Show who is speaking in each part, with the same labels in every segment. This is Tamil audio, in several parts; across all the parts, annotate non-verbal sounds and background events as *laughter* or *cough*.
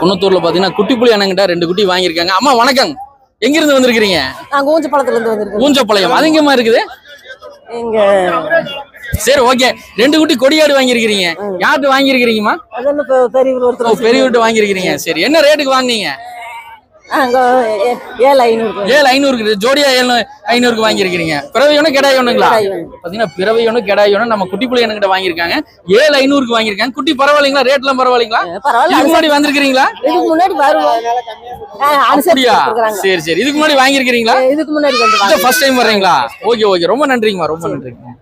Speaker 1: குன்னத்தூர்ல பாத்தீங்கன்னா குட்டி புலி அண்ணங்கிட்ட ரெண்டு குட்டி வாங்கியிருக்காங்க. அம்மா வணக்கம். எங்க இருந்து வந்திருக்கீங்க
Speaker 2: நாங்க ஊஞ்ச பழத்துல இருந்து வந்திருக்கோம்.
Speaker 1: ஊஞ்சப்பாளையம். அது எங்கம்மா இருக்குது?
Speaker 2: இங்க
Speaker 1: சரி ஓகே. ரெண்டு குட்டி கொடியாடு வாங்கியிருக்கிறீங்க. யார்கிட்ட வாங்கியிருக்கிறீங்கம்மா? பெரியவர்கிட்ட வாங்கியிருக்கிறீங்க. சரி என்ன ரேட்டுக்கு வாங்குனீங்க?
Speaker 2: ஏழு ஐநூறு
Speaker 1: ஏழு ஐநூறுக்கு ஜோடியா ஏழு ஐநூறுக்கு வாங்கியிருக்கிறீங்க. பிறவை ஒன்று கெடாய் பிறவை ஒன்று கெடாய் ஒன்று நம்ம குட்டி புள்ளி என்கிட்ட வாங்கியிருக்காங்க. ஏழு ஐநூறுக்கு வாங்கியிருக்காங்க. குட்டி பரவாயில்லைங்களா? ரேட்லாம் பரவாயில்லைங்களா?
Speaker 2: பரவாயில்ல.
Speaker 1: இதுக்கு முன்னாடி வந்திருக்கிறீங்களா?
Speaker 2: இதுக்கு முன்னாடி
Speaker 1: அப்படியா. சரி சரி. இதுக்கு முன்னாடி வாங்கியிருக்கிறீங்களா?
Speaker 2: இதுக்கு முன்னாடி வந்து
Speaker 1: இதான் ஃபர்ஸ்ட் டைம் வர்றீங்களா? Okay okay. ரொம்ப நன்றிங்கம்மா ரொம்ப நன்றிங்க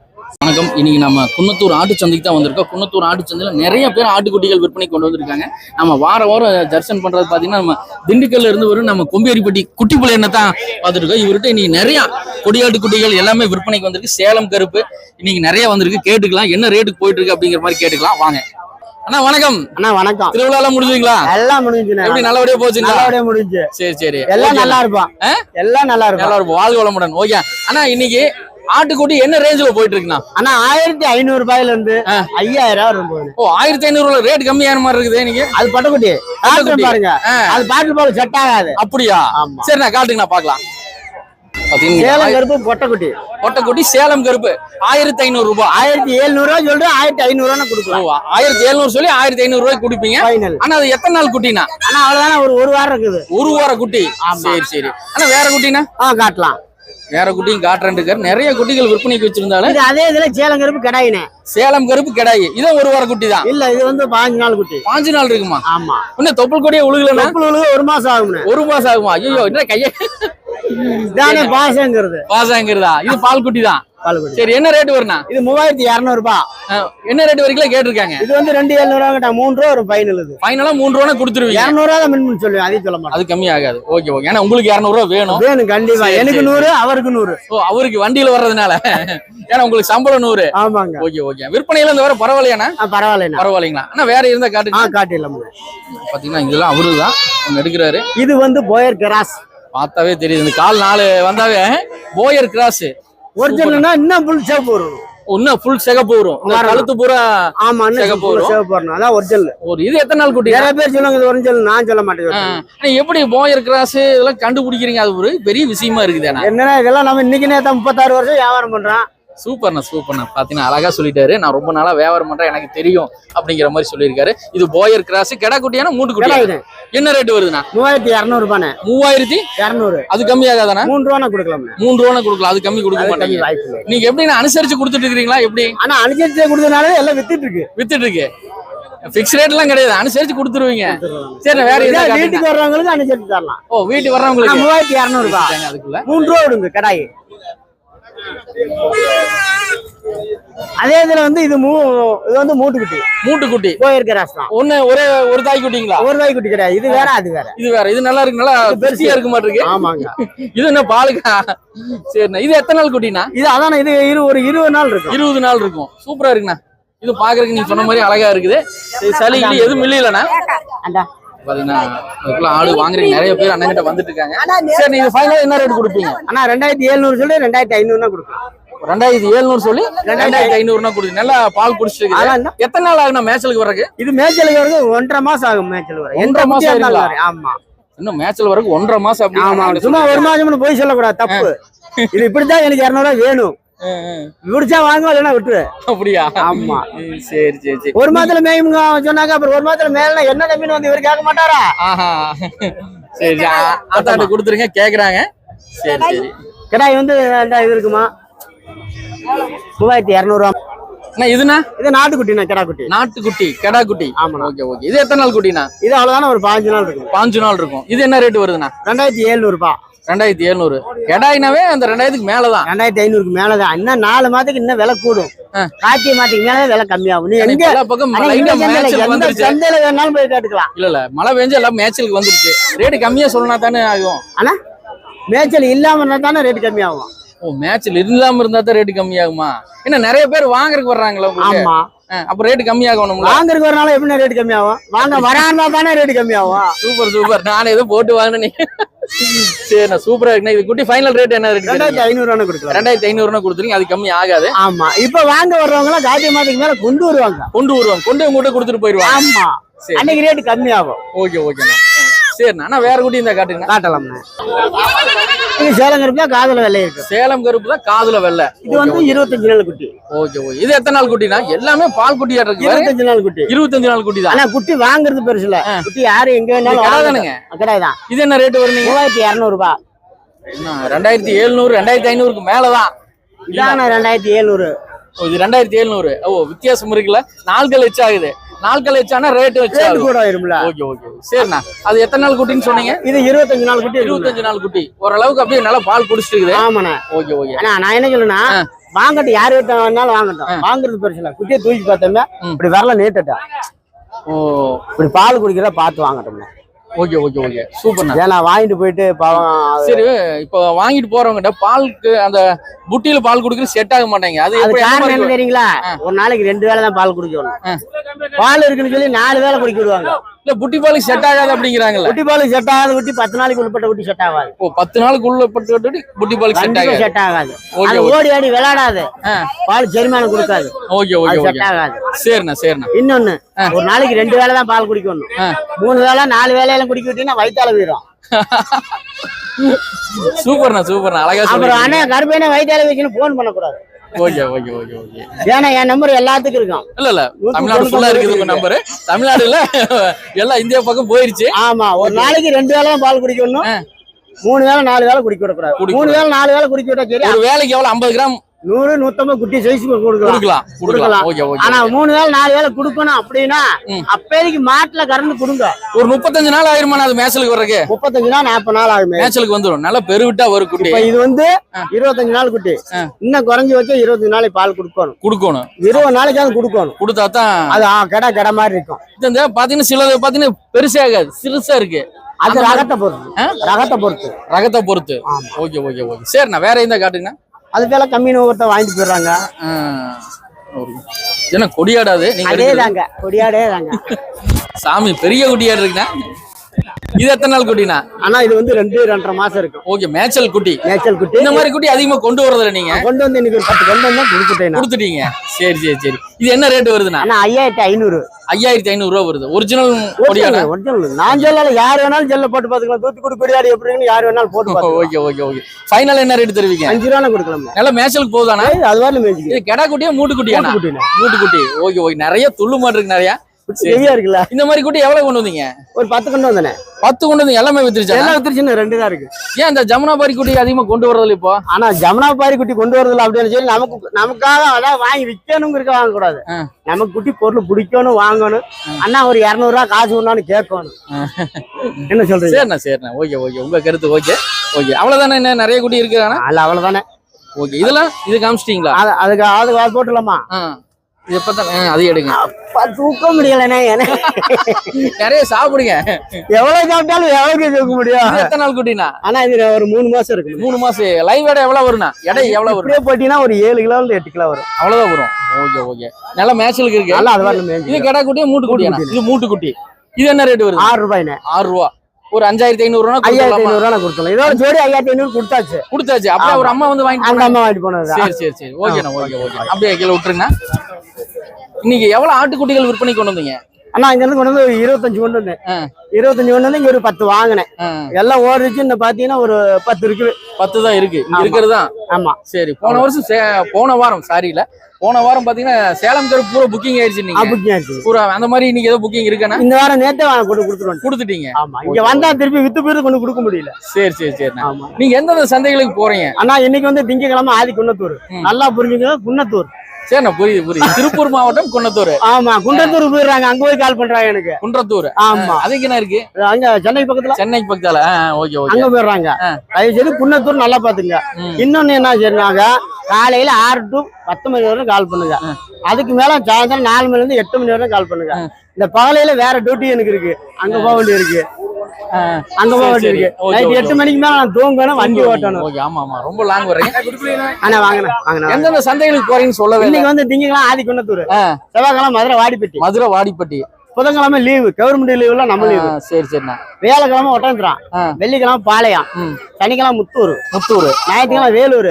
Speaker 1: வணக்கம். இன்னைக்கு நம்ம குன்னத்தூர் ஆட்டுச்சந்தைக்கு தான் வந்திருக்கோம். குன்னத்தூர் ஆட்டுச்சந்தையில் நிறைய பேர் ஆட்டுக்குட்டிகள் விற்பனை கொண்டு வந்திருக்காங்க. நம்ம வார வாரம் தரிசனம் பண்றது பார்த்தீங்கன்னா நம்ம திண்டுக்கல்ல இருந்து வரும் நம்ம கொம்பேரிப்பட்டி குட்டி பிள்ளையனை தான் பார்த்துருக்கோம். இவர்கிட்ட இன்னைக்கு நிறைய கொடியாட்டு குட்டிகள் எல்லாமே விற்பனைக்கு வந்திருக்கு. சேலம் கருப்பு இன்னைக்கு நிறைய வந்திருக்கு. கேட்டுக்கலாம். என்ன ரேட்டுக்கு போயிட்டு இருக்கு அப்படிங்கிற மாதிரி கேட்டுக்கலாம். வாங்க. அண்ணா வணக்கம்.
Speaker 3: அண்ணா வணக்கம்.
Speaker 1: திருவிழாலாம் முடிஞ்சுங்களா
Speaker 3: எல்லாம் முடிஞ்சுண்ணே
Speaker 1: எப்படி நல்லபடியா போச்சுங்களா?
Speaker 3: நல்லபடியா முடிஞ்சு.
Speaker 1: சரி சரி.
Speaker 3: எல்லாம். நல்லா இருப்பான்? எல்லாம் நல்லா இருப்பான்
Speaker 1: நல்லா இருக்கும் வாழ்க வளமுடன். ஓகே. அண்ணா இன்னைக்கு ஆட்டுக்குட்டி என்ன ரேஞ்சில் போயிட்டு இருக்குண்ணா
Speaker 3: ஆனா ஆயிரத்தி ஐநூறு ரூபாயில இருந்து. ஐயாயிரம் ரூபாய் போகுது.
Speaker 1: ஓ ஆயிரத்தி ஐநூறுல ரேட் கம்மியான மாதிரி இருக்குது இன்னைக்கு
Speaker 3: அது பட்டுக்குட்டி.
Speaker 1: பட்டுக்குட்டி.
Speaker 3: பாருங்க. அது பாட்டு போல செட் ஆகாது.
Speaker 1: அப்படியா?
Speaker 3: ஆமா.
Speaker 1: சரி நான் காட்டுங்கண்ணா பார்க்கலாம்.
Speaker 3: சேலம் கருப்பு பொட்டக்குட்டி.
Speaker 1: ஒட்டக்குட்டி சேலம் கருப்பு. ஆயிரத்தி ஐநூறு ரூபாய்.
Speaker 3: ஆயிரத்தி எழுநூறு ரூபா சொல்றேன் ஆயிரத்தி ஐநூறு ரூபா
Speaker 1: ஓ,
Speaker 3: கொடுக்கலாம்
Speaker 1: ஆயிரத்தி எழுநூறு சொல்லி ஆயிரத்தி ஐநூறு ரூபாய்க்கு குடிப்பீங்க? ஆனா அது எத்தனை நாள் குட்டினா
Speaker 3: ஆனா அவ்வளவுதானே ஒரு ஒரு வாரம் இருக்குது.
Speaker 1: ஒரு வார குட்டி. சரி சரி. ஆனா வேற குட்டினா
Speaker 3: ஆ காட்டலாம்.
Speaker 1: வேற குட்டியும் காட்டுறேன் இருக்காரு. நிறைய குட்டிகள் விற்பனைக்கு வச்சிருந்தாலும்
Speaker 3: இது அதே இதுல சேலம் கருப்பு கிடாயினே.
Speaker 1: சேலம் கருப்பு கிடாயி. இதான் ஒரு வார குட்டி தான்.
Speaker 3: இல்ல இது வந்து பாஞ்சு நாள் குட்டி.
Speaker 1: பாஞ்சு நாள் இருக்குமா?
Speaker 3: ஆமா.
Speaker 1: இன்னும் தொப்புள் கொடியே உழுகலன்னா
Speaker 3: தொப்புள் உழுக ஒரு மாசம் ஆகும்னு
Speaker 1: ஒரு மாசம் ஆகுமா? ஐயோ என்ன கைய
Speaker 3: இதானே பாசங்கிறது.
Speaker 1: பாசாங்கிறதா? இது பால் குட்டி தான்
Speaker 3: பாலுக்குட்டி
Speaker 1: சரி என்ன ரேட் வருண்ணா
Speaker 3: இது மூவாயிரத்தி இரநூறு
Speaker 1: என்ன ரேட் வரைக்கும் கேட்டிருக்காங்க?
Speaker 3: இது வந்து ரெண்டு எழுநூறு ரூபா மூணு ரூபா ஒரு ஃபைனல் இது.
Speaker 1: ஃபைனலா மூணு ரூபா கொடுத்துருவீங்க.
Speaker 3: இரநூறு ரூபா தான் மினிமம் சொல்லுவேன் அதையும் சொல்ல மாட்டேன்.
Speaker 1: அது கம்மி ஆகாது. ஓகே ஓகே ஏன்னா உங்களுக்கு இரநூறுவா வேணும்.
Speaker 3: வேணும் கண்டிப்பா. எனக்கு. நூறு அவருக்கு நூறு.
Speaker 1: ஓ அவருக்கு வண்டியில வர்றதுனால. ஏன்னா உங்களுக்கு சம்பளம் நூறு.
Speaker 3: ஆமாங்க.
Speaker 1: ஓகே ஓகே விற்பனையில இந்த வர பரவாயில்லையாண்ணா?
Speaker 3: ஆ, பரவாயில்லைண்ணா.
Speaker 1: பரவாயில்லைங்களா? ஆனா வேற இருந்தா
Speaker 3: ஆ
Speaker 1: காட்டுங்க
Speaker 3: காட்டிடலாம்
Speaker 1: பாத்தீங்கன்னா இதெல்லாம் அவரு தான் எடுக்கிறாரு.
Speaker 3: இது வந்து போயர் கிராஸ்
Speaker 1: பார்த்தாவே தெரியுது. இந்த கால் நாலு வந்தாவே போயர் கிராஸ்
Speaker 3: ஒரிஜினல்னா இன்னும் ஃபுல் சேவ் போடணும்
Speaker 1: இன்னும் ஃபுல் சிகப்பு வரும். கழுத்து பூரா
Speaker 3: ஆமா
Speaker 1: சிகப்பு வரும்.
Speaker 3: சேவ் போடணும். அதான் ஒரிஜினல்
Speaker 1: ஒரு இது எத்தனை நாள் குட்டி?
Speaker 3: நிறைய பேர் சொல்லுவாங்க இது ஒரிஜினல் நான் சொல்ல மாட்டேன்.
Speaker 1: எப்படி போயர் கிராஸ் இதெல்லாம் கண்டுபிடிக்கிறீங்க? அது ஒரு பெரிய விஷயமா இருக்குது
Speaker 3: என்னன்னா இதெல்லாம் நம்ம இன்னைக்கு நேத்தா முப்பத்தாறு வருஷம் வியாபாரம் பண்றோம்.
Speaker 1: சூப்பர்ண்ணா சூப்பர்ண்ணா. பார்த்தீங்கன்னா அழகா சொல்லிட்டாரு. நான் ரொம்ப நாளா வியாபாரம் பண்றேன். எனக்கு தெரியும் அப்படிங்கிற மாதிரி சொல்லியிருக்காரு. இது போயர் கிராஸ் கெடா குட்டியான மூட்டு குட்டி என்ன ரேட் வருதுண்ணா?
Speaker 3: மூவாயிரத்தி இரநூறு ரூபாண்ணே
Speaker 1: மூவாயிரத்தி
Speaker 3: இரநூறு.
Speaker 1: அது கம்மியாகாதாண்ணா?
Speaker 3: மூணு ரூபா கொடுக்கலாம்.
Speaker 1: மூணு ரூபா கொடுக்கலாம் அது கம்மி கொடுக்க மாட்டீங்க நீங்க எப்படி அனுசரிச்சு கொடுத்துட்டு இருக்கீங்களா எப்படி?
Speaker 3: ஆனா அனுசரிச்சு கொடுத்ததுனால எல்லாம் வித்துட்டு இருக்கு.
Speaker 1: வித்துட்டு இருக்கு. பிக்ஸ் ரேட் எல்லாம் கிடையாது. அனுசரிச்சு கொடுத்துருவீங்க. சரி வேற காட்டுங்க.
Speaker 3: வீட்டுக்கு வர்றவங்களுக்கு அனுசரிச்சு தரலாம்.
Speaker 1: ஓ வீட்டுக்கு
Speaker 3: ஆனா
Speaker 1: வர்றவங்களுக்கு
Speaker 3: மூவாயிரத்தி இரநூறு ரூபாய்
Speaker 1: வச்சுட்டாங்க அதுக்குள்ள?
Speaker 3: மூணு ரூபா விடுங்க கடாயி. அதே இதுல வந்து இது மூ இது வந்து மூட்டுக்குட்டி.
Speaker 1: மூட்டு குட்டி
Speaker 3: போயிருக்க தான்
Speaker 1: ஒண்ணு ஒரே ஒரு தாய் குட்டிங்களா?
Speaker 3: ஒரு ரூபாய் குட்டி கிடையாது. இது வேற அது வேற.
Speaker 1: இது வேற. இது நல்லா இருக்கு நல்லா பெருசியா இருக்க மாட்டிருக்கு.
Speaker 3: ஆமாங்க. *laughs*
Speaker 1: இது என்ன பாலுக்கா? சரிண்ணா. இது எத்தனை நாள் குட்டினா
Speaker 3: இது அதான இது இரு ஒரு இருபது நாள் இருக்கும்.
Speaker 1: இருபது நாள் இருக்கும். சூப்பரா இருக்குண்ணா. இது பாக்குறதுக்கு நீங்க சொன்ன மாதிரி அழகா இருக்குது. சளி கிளி எதுவும் இல்லைண்ணா
Speaker 3: அண்டா
Speaker 1: பாத்தீங்கன்னா அதுக்குள்ள ஆடு வாங்குறீங்க நிறைய பேர் அண்ணன் கிட்ட வந்துட்டு இருக்காங்க. சரி நீங்க ஃபைனலா என்ன ரேட் கொடுப்பீங்க?
Speaker 3: ஆனா ரெண்டாயிரத்தி எழுநூறு சொல்லி ரெண்டாயிரத்தி ஐநூறுனா கொடுக்கலாம்.
Speaker 1: ரெண்டாயிரத்தி எழுநூறு சொல்லி ரெண்டாயிரத்தி ஐநூறுனா கொடுங்க. நல்லா பால்
Speaker 3: அதான் என்ன?
Speaker 1: எத்தனை நாள் ஆகுண்ணா மேட்சலுக்கு வர்றதுக்கு?
Speaker 3: இது மேய்ச்சலுக்கு வரது ஒன்றரை மாசம் ஆகும் மேய்ச்சல் வர
Speaker 1: ஒன்றரை மாசம்?
Speaker 3: ஆமா.
Speaker 1: இன்னும் மேட்சல் வரைக்கும் ஒன்றரை மாசம் அப்படி
Speaker 3: ஆமா சும்மா ஒரு மாசம்னு போய் சொல்லக்கூடாது தப்பு. இது இப்படித்தான் எனக்கு இரநூறுவா வேணும். பிடிச்சா வாங்க இல்லைன்னா விட்டுரு.
Speaker 1: அப்படியா?
Speaker 3: ஆமா.
Speaker 1: சரி சரி சரி.
Speaker 3: ஒரு மாதத்துல மேயுங்க சொன்னாங்க அப்புறம் ஒரு மாதத்துல மேல என்ன தம்பின்னு வந்து இவர் கேட்க மாட்டாரா?
Speaker 1: சரி ஆத்தாட்ட கொடுத்துருங்க கேக்குறாங்க. சரி சரி.
Speaker 3: கிடாய் வந்து இந்த இது இருக்குமா? மூவாயிரத்தி இரநூறுவா
Speaker 1: அண்ணா இதுனா
Speaker 3: இது நாட்டுக்குட்டிண்ணா கிடா குட்டி
Speaker 1: நாட்டுக்குட்டி கெடா குட்டி
Speaker 3: ஆமாண்ணா.
Speaker 1: Okay okay. இது எத்தனை நாள் குட்டினா
Speaker 3: இது அவ்வளவுதானே ஒரு பாஞ்சு நாள் இருக்கும்.
Speaker 1: பாஞ்சு நாள் இருக்கும். இது என்ன ரேட் வருதுண்ணா?
Speaker 3: ரெண்டாயிரத்தி எழுநூறுபா.
Speaker 1: ரெண்டாயிரத்தி எழுநூறு. கெடாயினாவே அந்த ரெண்டாயிரத்துக்கு மேலதான்.
Speaker 3: ரெண்டாயிரத்தி ஐநூறுக்கு மேலதான். இன்னும் நாலு மாதத்துக்கு இன்னும் விலை கூடும். கார்த்திகை மாதத்துக்கு மேலே விலை கம்மியாகும். நீ எங்க
Speaker 1: பக்கம்
Speaker 3: சந்தையில வேணாலும் போய் கேட்டுக்கலாம்.
Speaker 1: இல்ல இல்ல. மழை பெஞ்சு எல்லாம் மேட்சலுக்கு வந்துருச்சு. ரேட் கம்மியா சொல்லனா தானே ஆகும்.
Speaker 3: ஆனா மேய்ச்சல் இல்லாம தானே ரேட் கம்மியாகும்.
Speaker 1: ஓ மேட்சல் இல்லாம இருந்தா தான் ரேட் கம்மியாகுமா? என்ன நிறைய பேர் வாங்குறதுக்கு வர்றாங்களா
Speaker 3: ஆமா.
Speaker 1: அப்ப ரேட் கம்மியாகணும்ல?
Speaker 3: வாங்குறதுக்கு வரனால எப்படி ரேட் கம்மியாகும்? வாங்க வராண்டா தானே ரேட் கம்மியாகும்?
Speaker 1: சூப்பர் சூப்பர் நான் ஏதோ போட்டு வாங்கினேன். சரி நான் சூப்பரா இருக்குண்ணா இது குட்டி ஃபைனல் ரேட் என்ன ரேட்
Speaker 3: ரெண்டாயிரத்தி ஐநூறு கொடுக்கலாம்.
Speaker 1: ரெண்டாயிரத்தி ஐநூறுனா கொடுத்துருங்க. அது கம்மி ஆகாது.
Speaker 3: ஆமா. இப்ப வாங்க வர்றவங்க எல்லாம் கார்த்திகை மாதத்துக்கு மேல கொண்டு வருவாங்க.
Speaker 1: கொண்டு வருவாங்க. கொண்டு உங்ககிட்ட கொடுத்துட்டு போயிருவாங்க
Speaker 3: ஆமா. அன்னைக்கு ரேட்டு கம்மியாகும்.
Speaker 1: ஓகே ஓகேண்ணா சரிண்ணா வேற குட்டி இந்த காட்டுங்கண்ணா
Speaker 3: காட்டலாம்ண்ணே. இது சேலம் கருப்பு தான் காதல விலை இருக்கு.
Speaker 1: சேலம் கருப்பு தான் காதுல வெள்ளை.
Speaker 3: இது வந்து இருபத்தஞ்சு நாள் குட்டி.
Speaker 1: Okay okay. இது எத்தனை நாள் குட்டினா? எல்லாமே பால் குட்டியா இருக்கு.
Speaker 3: இருபத்தஞ்சு நாள் குட்டி.
Speaker 1: இருபத்தஞ்சு நாள் குட்டி தான்.
Speaker 3: ஆனா குட்டி வாங்குறது பெருசு இல்ல. குட்டி யாரு எங்க வேணாலும்
Speaker 1: கடை
Speaker 3: வாங்கலாம்.
Speaker 1: தானுங்க.
Speaker 3: கடைதான்
Speaker 1: இது என்ன ரேட் வருவீங்க
Speaker 3: மூவாயிரத்தி இரநூறு ரூபாய்
Speaker 1: ரெண்டாயிரத்தி எழுநூறு ரெண்டாயிரத்தி ஐநூறுக்கு மேலதான்.
Speaker 3: இதான ரெண்டாயிரத்தி எழுநூறு.
Speaker 1: இது ரெண்டாயிரத்தி எழுநூறு. ஓ வித்தியாசம் இருக்குல்ல? நாட்கள் எச் ஆகுது. நாட்கள் எச்சானா ரேட் வச்சு
Speaker 3: ரேட்டு கூட ஆயிரும்ல
Speaker 1: ஓகே ஓகே சரிண்ணா. அது எத்தனை நாள் குட்டின்னு சொன்னீங்க?
Speaker 3: இது இருபத்தஞ்சு நாள் குட்டி
Speaker 1: இருபத்தஞ்சு நாள் குட்டி. ஓரளவுக்கு அப்படியே நல்லா பால் குடிச்சிட்டு இருக்குது
Speaker 3: ஆமாண்ணே.
Speaker 1: Okay okay.
Speaker 3: நான் என்ன சொல்லுன்னா. வாங்கட்டும். யாரு வேணாலும் வாங்கட்டும். வாங்குறது பெருசு இல்ல. குட்டியை தூக்கி பார்த்தோம்னா. இப்படி வரல நீட்டட்டா.
Speaker 1: ஓ.
Speaker 3: இப்படி பால் குடிக்கிறத பார்த்து வாங்கட்டும்
Speaker 1: ஓகே ஓகே ஓகே. சூப்பர்ண்ணா
Speaker 3: ஏன்னா வாங்கிட்டு போயிட்டு பாவம்
Speaker 1: சரி இப்போ வாங்கிட்டு போறவங்ககிட்ட பாலுக்கு அந்த புட்டியில பால் குடுக்குறது செட் ஆக மாட்டேங்க. அது
Speaker 3: காரணம் என்ன தெரியுங்களா. ஒரு நாளைக்கு ரெண்டு வேளை தான் பால் குடிக்கணும். பால் இருக்குன்னு சொல்லி நாலு வேளை குடிக்க விடுவாங்க.
Speaker 1: இல்ல புட்டி பாலுக்கு செட் ஆகாது அப்படிங்கிறாங்கல்ல.
Speaker 3: குட்டி பால் செட் ஆகாத குட்டி பத்து நாளைக்கு உட்பட்ட குட்டி செட் ஆகாது.
Speaker 1: ஓ பத்து நாளுக்கு உள்ள பட்டு புட்டி பாலுக்கு செட் ஆகாது.
Speaker 3: செட் ஆகாது. அது ஓடி ஆடி விளையாடாது. பால் செரிமானம் கொடுக்காது.
Speaker 1: ஓகே
Speaker 3: செட் ஆகாது.
Speaker 1: சரிண்ணா சரிண்ணா.
Speaker 3: இன்னொன்னு ஒரு நாளைக்கு ரெண்டு வேளை தான் பால் குடிக்கணும். மூணு வேளை நாலு வேலையெல்லாம் குடிக்க விட்டீங்கன்னா வயிற்றால போயிடும் *laughs*
Speaker 1: சூப்பர்ண்ணா சூப்பர்ண்ணா. அழகா
Speaker 3: அப்புறம்
Speaker 1: சொல்றீங்க
Speaker 3: அண்ணன் கருப்பையனை வயிற்றால வைக்கணும் போன் பண்ணக்கூடாது.
Speaker 1: ஓகே ஓகே ஓகே ஓகே
Speaker 3: ஏன்னா என் நம்பர் எல்லாத்துக்கும் இருக்கும்.
Speaker 1: இல்ல இல்ல. தமிழ்நாடு ஃபுல்லா இருக்குது உங்க
Speaker 3: இருக்கு.
Speaker 1: நம்பர் தமிழ்நாடுல எல்லாம் இந்தியா பக்கம் போயிருச்சு.
Speaker 3: ஆமா ஒரு நாளைக்கு ரெண்டு வேளை தான் பால் குடிக்கணும். மூணு வேளை நாலு வேளை குடிக்க விடக்கூடாது. மூணு வேளை நாலு வேளை குடிக்க விட்டா சரி
Speaker 1: ஒரு வேலைக்கு எவ்வளவு? ஐம்பது கிராம்
Speaker 3: நூறு நூத்தம்பது குட்டி சைஸ் கொடுக்கலாம்.
Speaker 1: கொடுக்கலாம் கொடுக்கலாம். ஓகே ஓகே
Speaker 3: ஆனா மூணு வேளை நாலு வேளை குடுக்கணும் அப்படின்னா. அப்போதைக்கு மாட்டுல கறந்து கொடுங்க.
Speaker 1: ஒரு முப்பத்தஞ்சு நாள் ஆயிருமா அது மேய்ச்சலுக்கு வர்றதுக்கு?
Speaker 3: முப்பத்தஞ்சு நாள் நாற்பது நாள் ஆகுமே.
Speaker 1: மேய்ச்சலுக்கு வந்துடும். நல்லா பெருவிட்டா ஒரு குட்டி.
Speaker 3: இது வந்து. இருபத்தஞ்சு நாள் குட்டி. இன்னும் குறைஞ்சு வச்சா இருபத்தஞ்சு நாளைக்கு பால் கொடுக்கணும்.
Speaker 1: கொடுக்கணும்.
Speaker 3: இருபது நாளைக்காவது கொடுக்கணும்.
Speaker 1: கொடுத்தா தான்
Speaker 3: அது கடை கடை மாதிரி இருக்கும்.
Speaker 1: இந்த பாத்தீங்கன்னா சிலது பாத்தீங்கன்னா பெருசே ஆகாது. சிறுசா இருக்கு.
Speaker 3: அது ரகத்தை பொறுத்து? ரகத்தை பொறுத்து.
Speaker 1: ரகத்தை பொறுத்து. Okay okay okay. சரிண்ணா வேற எந்த காட்டுங்கண்ணா?
Speaker 3: அது பேல கம்மின்னு ஒவ்வொருத்தர் வாங்கிட்டு போயிடுறாங்க.
Speaker 1: என்ன கொடியாடாது?
Speaker 3: அதே? தாங்க கொடியாடே தாங்க
Speaker 1: சாமி பெரிய குட்டியாடு இருக்குண்ணா இது எத்தனை நாள் குட்டினா?
Speaker 3: ஆனா இது வந்து ரெண்டு ரெண்டரை மாசம் இருக்கும்.
Speaker 1: ஓகே மேய்ச்சல் குட்டி.
Speaker 3: மேய்ச்சல் குட்டி.
Speaker 1: இந்த மாதிரி குட்டி அதிகமா கொண்டு வரதில்ல நீங்க?
Speaker 3: கொண்டு வந்து இன்னைக்கு ஒரு பத்து கொண்டு வந்தா கொடுத்துட்டேன்.
Speaker 1: கொடுத்துட்டீங்க. சரி சரி சரி. இது என்ன ரேட் வருதுண்ணா?
Speaker 3: ஆனா ஐயாயிரத்தி ஐநூறு.
Speaker 1: ஐயாயிரத்தி ஐநூறு ரூபா வருது. ஒரிஜினல்
Speaker 3: ஒரிஜினல் நான் சொல்லல யார் வேணாலும் ஜெல்ல போட்டு பாத்துக்கலாம் தூத்துக்குடி கொடியாடு எப்படின்னு யார் வேணாலும் போட்டு
Speaker 1: ஓகே ஓகே ஓகே ஃபைனல் என்ன ரேட் தருவீங்க?
Speaker 3: அஞ்சு ரூபா கொடுக்கலாம்.
Speaker 1: நல்ல மேய்ச்சலுக்கு போகுதாண்ணா?
Speaker 3: அது வரல மேய்ச்சிக்கு.
Speaker 1: இது கெடா குட்டியா மூட்டு குட்டியாண்ணா?
Speaker 3: குட்டினா
Speaker 1: மூட்டு குட்டி. ஓகே ஓகே நிறைய துள்ளு மாட்டு இருக்கு நிறைய.
Speaker 3: ஹெவியா இருக்குல்ல?
Speaker 1: இந்த மாதிரி குட்டி எவ்வளவு கொண்டு வந்தீங்க?
Speaker 3: ஒரு பத்து கொண்டு வந்தேனே.
Speaker 1: பத்து கொண்டு வந்து எல்லாமே வித்துருச்சா?
Speaker 3: எல்லாம் வித்துருச்சு ரெண்டு தான் இருக்கு.
Speaker 1: ஏன் இந்த ஜமுனாபாரி குட்டி அதிகமா கொண்டு வரதில்ல இப்போ?
Speaker 3: ஆனா ஜமுனா பாரி குட்டி கொண்டு வரதில்ல அப்படின்னு சொல்லி நமக்கு நமக்காக அதான் வாங்கி விற்கணுங்க இருக்க வாங்க கூடாது
Speaker 1: ஆ.
Speaker 3: நமக்கு குட்டி பொருள் பிடிக்கணும் வாங்கணும். அண்ணா ஒரு இரநூறுவா காசு கொண்டான்னு கேட்கணும். என்ன சொல்றீங்க?
Speaker 1: சரிண்ணா சரிண்ணா. Okay okay. உங்க கருத்து ஓகே. ஓகே. அவ்வளவுதானே என்ன நிறைய குட்டி இருக்குதாண்ணா
Speaker 3: அல்ல அவ்வளவுதானே.
Speaker 1: ஓகே. இதெல்லாம் இது காமிச்சிட்டீங்களா?
Speaker 3: அது- அதுக்கு அது போட்டுலாமா
Speaker 1: இது எப்பதான் ஆ, அது எடுங்க.
Speaker 3: தூக்க முடியலண்ணே
Speaker 1: நிறைய சாப்பிடுங்க.
Speaker 3: எவ்வளவு சாப்பிட்டாலும் எவ்வளவுக்கு தூக்க முடியும்?
Speaker 1: எத்தனை நாள் குட்டினா?
Speaker 3: ஆனா இது ஒரு மூணு மாசம் இருக்கு.
Speaker 1: மூணு மாசம். லைவ் எடை எவ்வளவு வரும்னா? எடை எவ்வளவு வரும்?
Speaker 3: போட்டீங்கன்னா ஒரு ஏழு கிலோ எட்டு கிலோ வரும்.
Speaker 1: அவ்வளவுதான் வரும். Okay okay. நல்ல மேட்சலுக்கு இருக்கு.
Speaker 3: நல்லா அது
Speaker 1: இது கடா குட்டியா மூட்டு குட்டியா?
Speaker 3: குட்டி.
Speaker 1: இது மூட்டு குட்டி. இது என்ன ரேட் வருது?
Speaker 3: ஆறு ரூபாய்ண்ணே.
Speaker 1: ஆறு ரூபா. ஒரு அஞ்சாயிரத்தி ஐநூறு
Speaker 3: ஐயாயிரத்தி? ஐநூறு ரூபா கொடுத்தலாம் இதோட ஜோடி ஐயாயிரத்தி ஐநூறு கொடுத்தாச்சு.
Speaker 1: கொடுத்தாச்சு. அப்படியே ஒரு அம்மா வந்து வாங்கி
Speaker 3: அந்த அம்மா வாங்கிட்டு போனது
Speaker 1: சரி சரி சரி. ஓகேண்ணா ஓகே ஓகே. அப்படியே கீழே விட்டுருங்க இன்னைக்கு எவ்வளவு ஆட்டுக்குட்டிகள் விற்பனை கொண்டு வந்தீங்க?
Speaker 3: அண்ணா இங்க இருந்து கொண்டு வந்து இருபத்தஞ்சு கொண்டு வந்தேன். இருபத்தஞ்சு கொண்டு வந்து இங்க ஒரு பத்து வாங்கினேன். எல்லாம் ஓடிச்சு இந்த பாத்தீங்கன்னா ஒரு பத்து இருக்குது.
Speaker 1: பத்து தான் இருக்கு. இருக்கிறது?
Speaker 3: ஆமா.
Speaker 1: சரி போன வருஷம் போன வாரம் சாரி இல்ல. போன வாரம் பாத்தீங்கன்னா சேலம் கரு பூரா புக்கிங் ஆயிடுச்சு நீங்க.
Speaker 3: புக்கிங் ஆயிடுச்சு
Speaker 1: பூரா அந்த மாதிரி இன்னைக்கு ஏதோ புக்கிங் இருக்கானா
Speaker 3: இந்த வாரம் நேத்தே வாங்க கொண்டு கொடுத்துருவோம்.
Speaker 1: கொடுத்துட்டீங்க.
Speaker 3: ஆமா. இங்க வந்தா திருப்பி வித்து போயிரு கொண்டு கொடுக்க முடியல.
Speaker 1: சரி சரி
Speaker 3: ஆமா.
Speaker 1: நீங்க எந்தெந்த சந்தைகளுக்கு போறீங்க?
Speaker 3: அண்ணா இன்னைக்கு வந்து திங்கக்கிழமை ஆதி குன்னத்தூர். நல்லா புரிஞ்சுங்க குன்னத்தூர்.
Speaker 1: சரிண்ணா புரியுது புரியுது திருப்பூர் மாவட்டம் குன்னத்தூர்
Speaker 3: ஆமா குன்றத்தூர் போயிடுறாங்க. அங்க போய் கால் பண்றாங்க எனக்கு.
Speaker 1: குன்றத்தூர்.
Speaker 3: ஆமா.
Speaker 1: அதுக்கு என்ன இருக்கு?
Speaker 3: அங்க சென்னை பக்கத்துல?
Speaker 1: சென்னைக்கு பக்கத்தால. Okay okay.
Speaker 3: அங்க போயிடுறாங்க. தயவு செய்து குன்னத்தூர் நல்லா பாத்துங்க. இன்னொன்னு என்ன சரினாங்க காலையில ஆறு டு பத்து மணி வரைக்கும் கால் பண்ணுங்க. அதுக்கு மேல சாயந்தரம் நாலு மணில இருந்து எட்டு மணி வரைக்கும் கால் பண்ணுங்க. இந்த பகலையில வேற டியூட்டி எனக்கு இருக்கு. அங்க போக
Speaker 1: ஆ,
Speaker 3: அங்க போக. இருக்கு நைட் எட்டு மணிக்கு மேல நான் தூங்கணும் வண்டி ஓட்டணும்.
Speaker 1: ஓகே ஆமா ஆமா. ரொம்ப லாங் எந்தெந்த சந்தைகளுக்கு போறீங்கன்னு சொல்லவே
Speaker 3: இன்னைக்கு வந்து திங்கக்கிழமை ஆதி குன்னத்தூர். செவ்வாய்க்கிழமை மதுரை வாடிப்பட்டி.
Speaker 1: மதுரை வாடிப்பட்டி.
Speaker 3: புதன்கிழமை லீவு. கவர்மெண்ட் லீவுல நம்ம லீவு.
Speaker 1: சரி சரிண்ணா.
Speaker 3: வியாழக்கிழமை ஒட்டந்திரம்
Speaker 1: ஆ.
Speaker 3: வெள்ளிக்கிழமை பாளையம். சனிக்கிழமை முத்தூர்.
Speaker 1: முத்தூர்.
Speaker 3: ஞாயிற்றுக்கிழமை வேலூர்.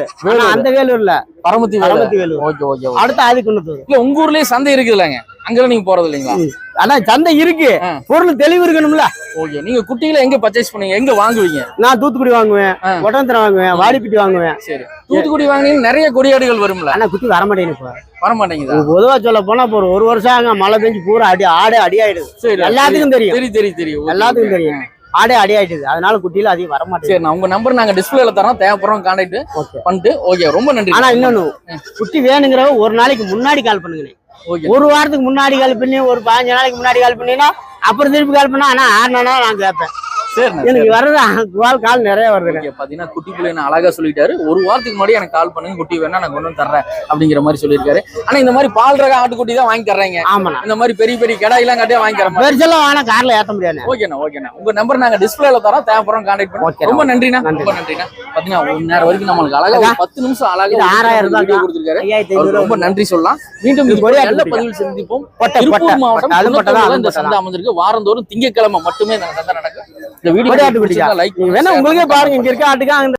Speaker 3: அந்த வேலூர்ல.
Speaker 1: Paramathi
Speaker 3: Paramathi Vellore.
Speaker 1: Okay okay okay.
Speaker 3: அடுத்து ஆதி குன்னத்தூர்
Speaker 1: இல்ல உங்க ஊர்லயே சந்தை இருக்குதுல்லங்க. அங்கெல்லாம் நீங்க போறது இல்லைங்களா?
Speaker 3: ஆனா சந்தை இருக்கு. பொருள் தெளிவு இருக்கணும்ல.
Speaker 1: ஓகே நீங்க குட்டிகளை எங்க பர்ச்சேஸ் பண்ணீங்க எங்க வாங்குவீங்க?
Speaker 3: நான் தூத்துக்குடி வாங்குவேன். ஒட்டந்தரம் வாங்குவேன் வாடிப்பட்டி வாங்குவேன்.
Speaker 1: சரி. தூத்துக்குடி வாங்கினீங்க நிறைய கொடியாடுகள் வரும்ல?
Speaker 3: ஆனா குட்டி வர மாட்டேங்குது
Speaker 1: வர மாட்டேங்குதா
Speaker 3: பொதுவா சொல்ல போனா ஒரு ஒரு வருஷம் ஆகும் மழை பெஞ்சு பூரா அடி ஆடே அடி ஆயிடுது
Speaker 1: சரி.
Speaker 3: எல்லாத்துக்கும் தெரியும்.
Speaker 1: தெரியும் தெரியும் தெரியும்
Speaker 3: எல்லாத்துக்கும். தெரியும். ஆடே அடி ஆயிடுது அதனால குட்டியில அதிகம் வர மாட்டேங்குது.
Speaker 1: சரி நான் உங்க நம்பர் நாங்க டிஸ்பிளேல தரோம் தேவைப்படுறோம் கான்டாக்ட்
Speaker 3: ஓகே.
Speaker 1: பண்ணிட்டு ஓகே ரொம்ப நன்றி.
Speaker 3: ஆனா இன்னொன்னு. குட்டி வேணுங்கிறவ ஒரு நாளைக்கு முன்னாடி கால் பண்ணுங்க ஒரு வாரத்துக்கு முன்னாடி கால் பண்ணி ஒரு பதினஞ்சு நாளைக்கு முன்னாடி கால் பண்ணீங்கன்னா அப்புறம் திருப்பி கால் பண்ணா ஆனா ஆறுனா நான் கேட்பேன் எனக்கு வர்றது? கால் கால் நிறைய
Speaker 1: ஓகே பாத்தீங்கன்னா குட்டி பிள்ளை நான் அழகா சொல்லிட்டாரு. ஒரு வாரத்துக்கு முன்னாடி எனக்கு கால் பண்ணுங்க. குட்டி வேணா நான் கொண்டு வந்து தர்றேன் அப்படிங்கிற மாதிரி சொல்லியிருக்காரு. ஆனா இந்த மாதிரி பால் ரக ஆட்டுக்குட்டி தான் வாங்கி தர்றேங்க.
Speaker 3: ஆமாண்ணா.
Speaker 1: இந்த மாதிரி பெரிய பெரிய கடாயெல்லாம் கட்டியா வாங்கி தர மாட்டேன்.
Speaker 3: பெருசெல்லாம் வேணா கார்ல ஏத்த முடியாது
Speaker 1: ஓகேண்ணா ஓகேண்ணா. உங்க நம்பர் நாங்க டிஸ்பிளேல தரோம். தேவைப்படுறோம் கான்டாக்ட் பண்ணுவோம். ரொம்ப நன்றிண்ணா
Speaker 3: நன்றி.
Speaker 1: ரொம்ப நன்றிண்ணா. பாத்தீங்கன்னா ஒரு நேரம் வரைக்கும் நம்மளுக்கு அழகா பத்து நிமிஷம் அழகா
Speaker 3: ஆறாயிரம் ரூபாய்
Speaker 1: கொடுத்திருக்காரு. ரொம்ப நன்றி சொல்லலாம். மீண்டும் நல்ல? பதிவில் சந்திப்போம். மாவட்டம்
Speaker 3: தான்,
Speaker 1: இந்த சந்தை அமைஞ்சிருக்கு. வாரந்தோறும் திங்கட்கிழமை மட்டுமே இந்த சந்தை நடக்கும். இந்த வீடியோ லைக்
Speaker 3: வேணா உங்களுக்கே பாருங்க இங்க இருக்க ஆட்டுக்கா